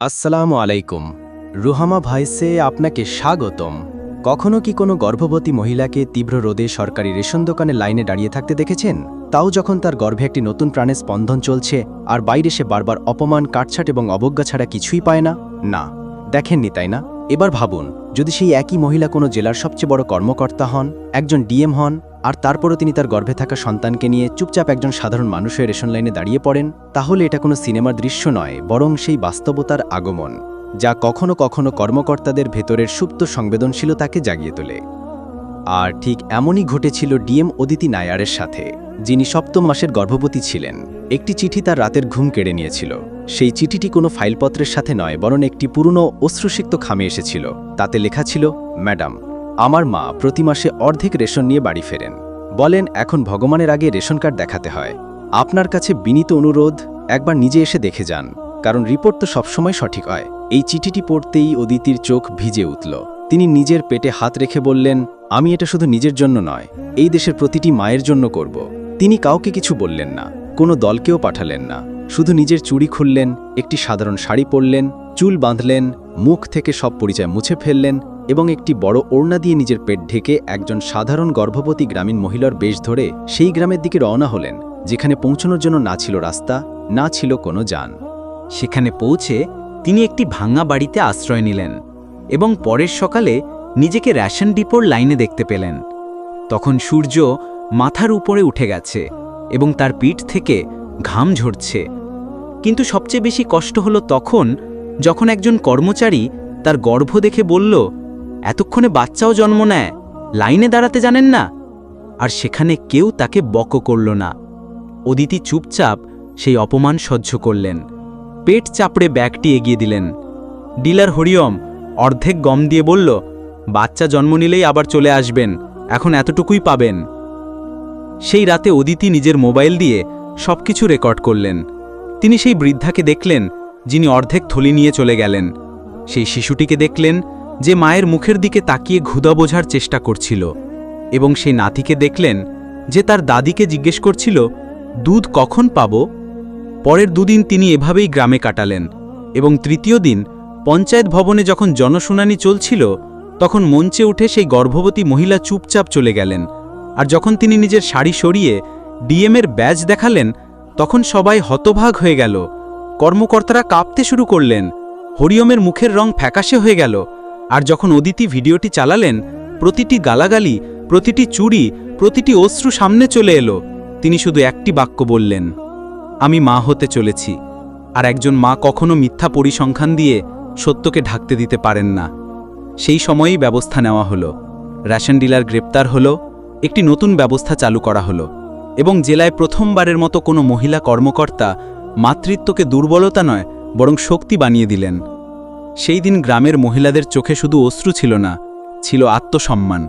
আসসালামু আলাইকুম। রুহামা ভাইসে আপনাকে স্বাগতম। কখনো কি কোনো গর্ভবতী মহিলাকে তীব্র রোদে সরকারি রেশন দোকানে লাইনে দাঁড়িয়ে থাকতে দেখেছেন? তাও যখন তার গর্ভে একটি নতুন প্রাণের স্পন্দন চলছে, আর বাইরে সে বারবার অপমান, কাটছাট এবং অবজ্ঞা ছাড়া কিছুই পায় না? না, দেখেননি তাই না? এবার ভাবুন, যদি সেই একই মহিলা কোনো জেলার সবচেয়ে বড় কর্মকর্তা হন, একজন ডিএম হন আর তারপরও তিনি তার গর্ভে থাকা সন্তানকে নিয়ে চুপচাপ একজন সাধারণ মানুষের রেশন লাইনে দাঁড়িয়ে পড়েন, তাহলে এটা কোনো সিনেমার দৃশ্য নয়, বরং সেই বাস্তবতার আগমন, যা কখনো কখনো কর্মকর্তাদের ভেতরের সুপ্ত সংবেদনশীলতাকে জাগিয়ে তোলে। আর ঠিক এমনই ঘটেছিল ডিএম অদিতি নায়ারের সাথে, যিনি সপ্তম মাসের গর্ভবতী ছিলেন। একটি চিঠি তার রাতের ঘুম কেড়ে নিয়েছিল। সেই চিঠিটি কোনো ফাইলপত্রের সাথে নয়, বরং একটি পুরনো অশ্রুসিক্ত খামে এসেছিল। তাতে লেখা ছিল, ম্যাডাম আমার মা প্রতি মাসে অর্ধেক রেশন নিয়ে বাড়ি ফেরেন। বলেন, এখন ভগবানের আগে রেশন কার্ড দেখাতে হয়। আপনার কাছে বিনীত অনুরোধ, একবার নিজে এসে দেখে যান, কারণ রিপোর্ট তো সবসময় সঠিক হয়। এই চিঠিটি পড়তেই অদিতির চোখ ভিজে উঠল। তিনি নিজের পেটে হাত রেখে বললেন, আমি এটা শুধু নিজের জন্য নয়, এই দেশের প্রতিটি মায়ের জন্য করব। তিনি কাউকে কিছু বললেন না, কোনো দলকেও পাঠালেন না। শুধু নিজের চুড়ি খুললেন, একটি সাধারণ শাড়ি পরলেন, চুল বাঁধলেন, মুখ থেকে সব পরিচয় মুছে ফেললেন এবং একটি বড় ওড়না দিয়ে নিজের পেট ঢেকে একজন সাধারণ গর্ভবতী গ্রামীণ মহিলার বেশ ধরে সেই গ্রামের দিকে রওনা হলেন, যেখানে পৌঁছানোর জন্য না ছিল রাস্তা, না ছিল কোনো যান। সেখানে পৌঁছে তিনি একটি ভাঙা বাড়িতে আশ্রয় নিলেন এবং পরের সকালে নিজেকে রেশন ডিপোর লাইনে দেখতে পেলেন। তখন সূর্য মাথার উপরে উঠে গেছে এবং তার পিঠ থেকে ঘাম ঝরছে। কিন্তু সবচেয়ে বেশি কষ্ট হলো তখন যখন একজন কর্মচারী তার গর্ভ দেখে বলল এতক্ষণে বাচ্চাও জন্ম নেয়, লাইনে দাঁড়াতে জানেন না। আর সেখানে কেউ তাকে বক করল না। অদিতি চুপচাপ সেই অপমান সহ্য করলেন। পেট চাপড়ে ব্যাগটি এগিয়ে দিলেন। ডিলার হরিয়ম অর্ধেক গম দিয়ে বলল, বাচ্চা জন্ম নিলেই আবার চলে আসবেন, এখন এতটুকুই পাবেন। সেই রাতে অদিতি নিজের মোবাইল দিয়ে সবকিছু রেকর্ড করলেন। তিনি সেই বৃদ্ধাকে দেখলেন, যিনি অর্ধেক থলি নিয়ে চলে গেলেন। সেই শিশুটিকে দেখলেন যে মায়ের মুখের দিকে তাকিয়ে ঘুদা বোঝার চেষ্টা করছিল, এবং সেই নাতিকে দেখলেন যে তার দাদিকে জিজ্ঞেস করছিল, দুধ কখন পাব? পরের দুদিন তিনি এভাবেই গ্রামে কাটালেন, এবং তৃতীয় দিন পঞ্চায়েত ভবনে যখন জনশুনানি চলছিল, তখন মঞ্চে উঠে সেই গর্ভবতী মহিলা চুপচাপ চলে গেলেন, আর যখন তিনি নিজের শাড়ি সরিয়ে ডিএমের ব্যাজ দেখালেন, তখন সবাই হতভাগ হয়ে গেল, কর্মকর্তারা কাঁপতে শুরু করলেন হরিয়মের মুখের রং ফ্যাকাশে হয়ে গেল আর যখন অদিতি ভিডিওটি চালালেন, প্রতিটি গালাগালি, প্রতিটি চুরি, প্রতিটি অশ্রু সামনে চলে এলো। তিনি শুধু একটি বাক্য বললেন, আমি মা হতে চলেছি, আর একজন মা কখনো মিথ্যা পরিসংখ্যান দিয়ে সত্যকে ঢাকতে দিতে পারেন না। সেই সময়েই ব্যবস্থা নেওয়া হলো। রেশন ডিলার গ্রেপ্তার হলো, একটি নতুন ব্যবস্থা চালু করা হলো, এবং জেলায় প্রথমবারের মতো কোনো মহিলা কর্মকর্তা মাতৃত্বকে দুর্বলতা নয়, বরং শক্তি বানিয়ে দিলেন। সেই দিন গ্রামের মহিলাদের চোখে শুধু অশ্রু ছিল না, ছিল আত্মসম্মান।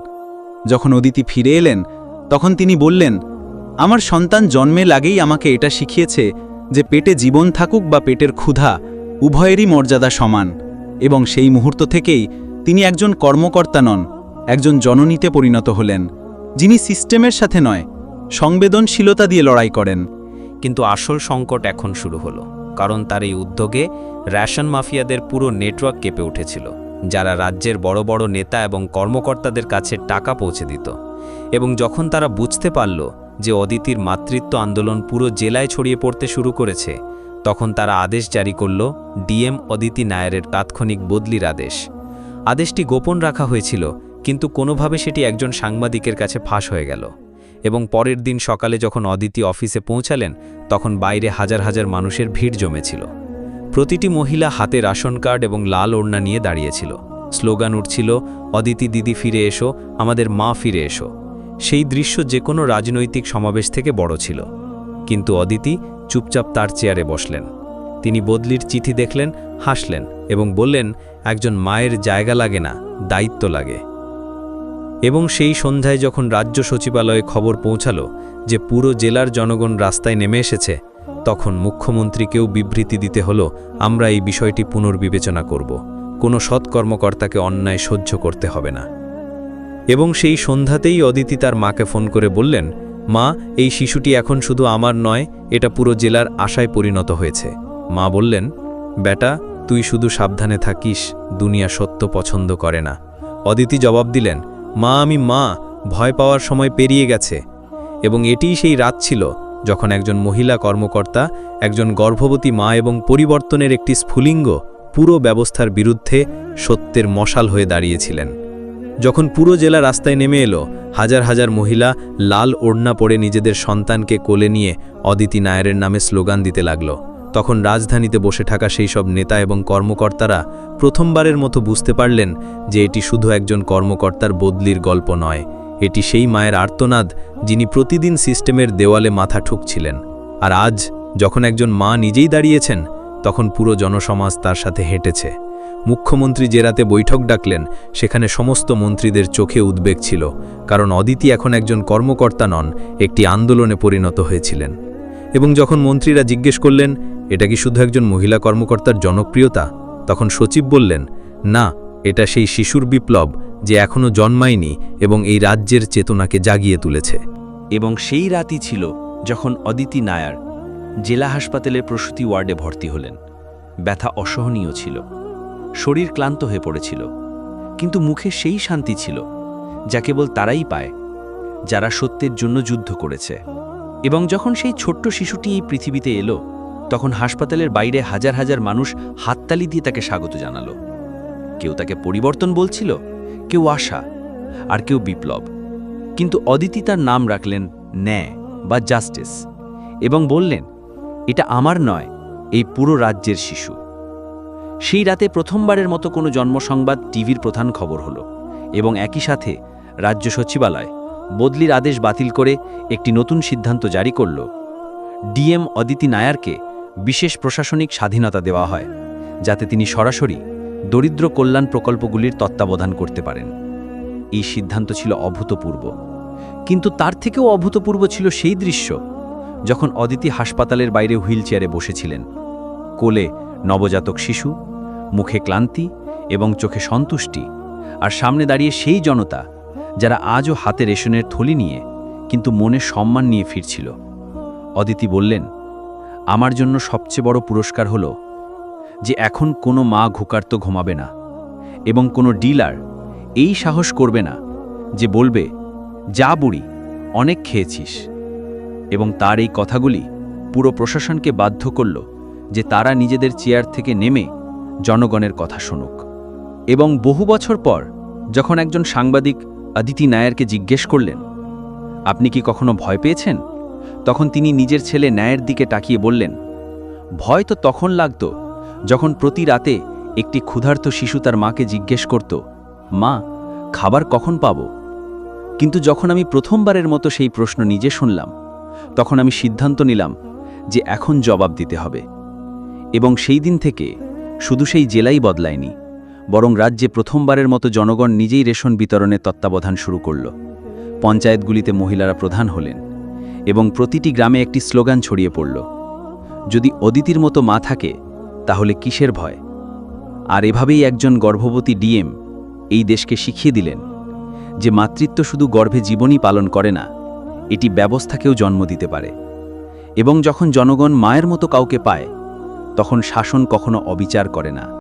যখন অদিতি ফিরে এলেন, তখন তিনি বললেন, আমার সন্তান জন্মের আগেই আমাকে এটা শিখিয়েছে যে পেটে জীবন থাকুক বা পেটের ক্ষুধা, উভয়েরই মর্যাদা সমান। এবং সেই মুহূর্ত থেকেই তিনি একজন কর্মকর্তা নন, একজন জননীতে পরিণত হলেন, যিনি সিস্টেমের সাথে নয়, সংবেদনশীলতা দিয়ে লড়াই করেন। কিন্তু আসল সংকট এখন শুরু হলো। কারণ তার এই উদ্যোগে রেশন মাফিয়াদের পুরো নেটওয়ার্ক কেঁপে উঠেছিল, যারা রাজ্যের বড় বড় নেতা এবং কর্মকর্তাদের কাছে টাকা পৌঁছে দিত। এবং যখন তারা বুঝতে পারল যে অদিতির মাতৃত্ব আন্দোলন পুরো জেলায় ছড়িয়ে পড়তে শুরু করেছে, তখন তারা আদেশ জারি করল ডিএম অদিতি নায়ারের তাৎক্ষণিক বদলির আদেশ। আদেশটি গোপন রাখা হয়েছিল, কিন্তু কোনোভাবে সেটি একজন সাংবাদিকের কাছে ফাঁস হয়ে গেল। এবং পরের দিন সকালে যখন অদিতি অফিসে পৌঁছালেন, তখন বাইরে হাজার হাজার মানুষের ভিড় জমেছিল। প্রতিটি মহিলা হাতে রাশন কার্ড এবং লাল ওড়না নিয়ে দাঁড়িয়েছিল। স্লোগান উঠছিল, অদিতি দিদি ফিরে এসো, আমাদের মা ফিরে এসো। সেই দৃশ্য যে কোনো রাজনৈতিক সমাবেশ থেকে বড় ছিল। কিন্তু অদিতি চুপচাপ তার চেয়ারে বসলেন। তিনি বদলির চিঠি দেখলেন, হাসলেন এবং বললেন, একজন মায়ের জায়গা লাগে না, দায়িত্ব লাগে। এবং সেই সন্ধ্যায় যখন রাজ্য সচিবালয়ে খবর পৌঁছালো যে পুরো জেলার জনগণ রাস্তায় নেমে এসেছে, তখন মুখ্যমন্ত্রীকেও বিবৃতি দিতে হলো, আমরা এই বিষয়টি পুনর্বিবেচনা করব। কোনো সৎ কর্মকর্তাকে অন্যায় সহ্য করতে হবে না। এবং সেই সন্ধ্যাতেই অদিতি তার মাকে ফোন করে বললেন, মা, এই শিশুটি এখন শুধু আমার নয়, এটা পুরো জেলার আশায় পরিণত হয়েছে। মা বললেন, বেটা, তুই শুধু সাবধানে থাকিস, দুনিয়া সত্য পছন্দ করে না। অদিতি জবাব দিলেন মা আমি মা, ভয় পাওয়ার সময় পেরিয়ে গেছে। এবং এটিই সেই রাত ছিল যখন একজন মহিলা কর্মকর্তা, একজন গর্ভবতী মা এবং পরিবর্তনের একটি স্ফুলিঙ্গ পুরো ব্যবস্থার বিরুদ্ধে সত্যের মশাল হয়ে দাঁড়িয়েছিলেন। যখন পুরো জেলা রাস্তায় নেমে এলো, হাজার হাজার মহিলা লাল ওড়না পরে নিজেদের সন্তানকে কোলে নিয়ে অদিতি নায়ারের নামে স্লোগান দিতে লাগল। তখন রাজধানীতে বসে থাকা সেই সব নেতা এবং কর্মকর্তারা প্রথমবারের মতো বুঝতে পারলেন যে এটি শুধু একজন কর্মকর্তার বদলির গল্প নয়, এটি সেই মায়ের আর্তনাদ যিনি প্রতিদিন সিস্টেমের দেওয়ালে মাথা ঠুকছিলেন। আর আজ যখন একজন মা নিজেই দাঁড়িয়েছেন, তখন পুরো জনসমাজ তার সাথে হেঁটেছে। মুখ্যমন্ত্রী যে রাতে বৈঠক ডাকলেন, সেখানে সমস্ত মন্ত্রীদের চোখে উদ্বেগ ছিল, কারণ অদিতি এখন একজন কর্মকর্তা নন, একটি আন্দোলনে পরিণত হয়েছিলেন। এবং যখন মন্ত্রীরা জিজ্ঞেস করলেন এটা কি শুধু একজন মহিলা কর্মকর্তার জনপ্রিয়তা? তখন সচিব বললেন, না, এটা সেই শিশুর বিপ্লব যে এখনও জন্মায়নি এবং এই রাজ্যের চেতনাকে জাগিয়ে তুলেছে। এবং সেই রাতই ছিল যখন অদিতি নায়ার জেলা হাসপাতালের প্রসূতি ওয়ার্ডে ভর্তি হলেন। ব্যথা অসহনীয় ছিল, শরীর ক্লান্ত হয়ে পড়েছিল, কিন্তু মুখে সেই শান্তি ছিল যা কেবল তারাই পায়, যারা সত্যের জন্য যুদ্ধ করেছে। এবং যখন সেই ছোট্ট শিশুটি এই পৃথিবীতে এলো তখন হাসপাতালের বাইরে হাজার হাজার মানুষ হাততালি দিয়ে তাকে স্বাগত জানালো। কেউ তাকে পরিবর্তন বলছিল, কেউ আশা, আর কেউ বিপ্লব। কিন্তু অদিতি তার নাম রাখলেন ন্যায় বা জাস্টিস এবং বললেন, এটা আমার নয়, এই পুরো রাজ্যের শিশু। সেই রাতে প্রথমবারের মতো কোনো জন্মসংবাদ টিভির প্রধান খবর হলো এবং একই সাথে রাজ্য সচিবালয় বদলির আদেশ বাতিল করে একটি নতুন সিদ্ধান্ত জারি করল। ডিএম অদিতি নায়ারকে বিশেষ প্রশাসনিক স্বাধীনতা দেওয়া হয়, যাতে তিনি সরাসরি দরিদ্র কল্যাণ প্রকল্পগুলির তত্ত্বাবধান করতে পারেন। এই সিদ্ধান্ত ছিল অভূতপূর্ব। কিন্তু তার থেকেও অভূতপূর্ব ছিল সেই দৃশ্য, যখন অদিতি হাসপাতালের বাইরে হুইলচেয়ারে বসেছিলেন। কোলে নবজাতক শিশু, মুখে ক্লান্তি এবং চোখে সন্তুষ্টি আর সামনে দাঁড়িয়ে সেই জনতা, যারা আজও হাতে রেশনের থলি নিয়ে, কিন্তু মনে সম্মান নিয়ে ফিরছিল। অদিতি বললেন আমার জন্য সবচেয়ে বড় পুরস্কার হল যে এখন কোনো মা ঘুকার্ত ঘুমাবে না এবং কোনো ডিলার এই সাহস করবে না যে বলবে, যা বুড়ি, অনেক খেয়েছিস। এবং তার এই কথাগুলি পুরো প্রশাসনকে বাধ্য করল যে তারা নিজেদের চেয়ার থেকে নেমে জনগণের কথা শুনুক। এবং বহু বছর পর যখন একজন সাংবাদিক অদিতি নায়ারকে জিজ্ঞেস করলেন, আপনি কি কখনো ভয় পেয়েছেন? তখন তিনি নিজের ছেলে ন্যায়ের দিকে তাকিয়ে বললেন, ভয় তো তখন লাগত যখন প্রতি রাতে একটি ক্ষুধার্ত শিশু তার মাকে জিজ্ঞেস করত, মা, খাবার কখন পাব কিন্তু যখন আমি প্রথমবারের মতো সেই প্রশ্ন নিজে শুনলাম, তখন আমি সিদ্ধান্ত নিলাম যে এখন জবাব দিতে হবে। এবং সেই দিন থেকে শুধু সেই জেলাই বদলায়নি, বরং রাজ্যে প্রথমবারের মতো জনগণ নিজেই রেশন বিতরণের তত্ত্বাবধান শুরু করল। পঞ্চায়েতগুলিতে মহিলারা প্রধান হলেন। এবং প্রতিটি গ্রামে একটি স্লোগান ছড়িয়ে পড়ল। যদি অদিতির মতো মা থাকে, তাহলে কিসের ভয়? আর এভাবেই একজন গর্ভবতী ডিএম এই দেশকে শিখিয়ে দিলেন যে মাতৃত্ব শুধু গর্ভে জীবনই পালন করে না, এটি ব্যবস্থাকেও জন্ম দিতে পারে। এবং যখন জনগণ মায়ের মতো কাউকে পায়, তখন শাসন কখনো অবিচার করে না।